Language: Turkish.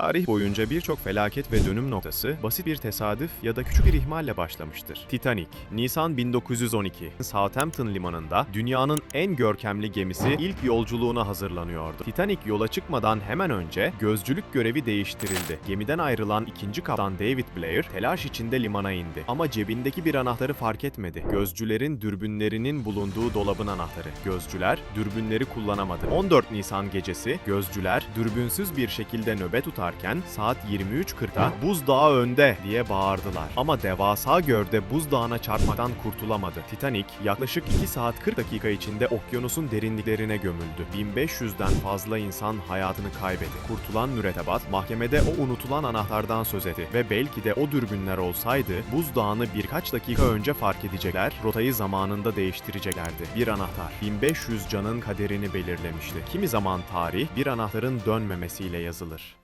Tarih boyunca birçok felaket ve dönüm noktası basit bir tesadüf ya da küçük bir ihmalle başlamıştır. Titanic, Nisan 1912, Southampton limanında dünyanın en görkemli gemisi ilk yolculuğuna hazırlanıyordu. Titanic yola çıkmadan hemen önce gözcülük görevi değiştirildi. Gemiden ayrılan ikinci kaptan David Blair telaş içinde limana indi. Ama cebindeki bir anahtarı fark etmedi. Gözcülerin dürbünlerinin bulunduğu dolabın anahtarı. Gözcüler dürbünleri kullanamadı. 14 Nisan gecesi gözcüler dürbünsüz bir şekilde nöbet tutarken saat 23.40'da buzdağı önde diye bağırdılar. Ama devasa gövde buzdağına çarpmadan kurtulamadı. Titanic yaklaşık 2 saat 40 dakika içinde okyanusun derinliklerine gömüldü. 1500'den fazla insan hayatını kaybetti. Kurtulan mürettebat mahkemede o unutulan anahtardan söz etti ve belki de o dürbünler olsaydı buzdağını birkaç dakika önce fark edecekler, rotayı zamanında değiştireceklerdi. Bir anahtar 1500 canın kaderini belirlemişti. Kimi zaman tarih bir anahtarın dönmemesiyle yazılır.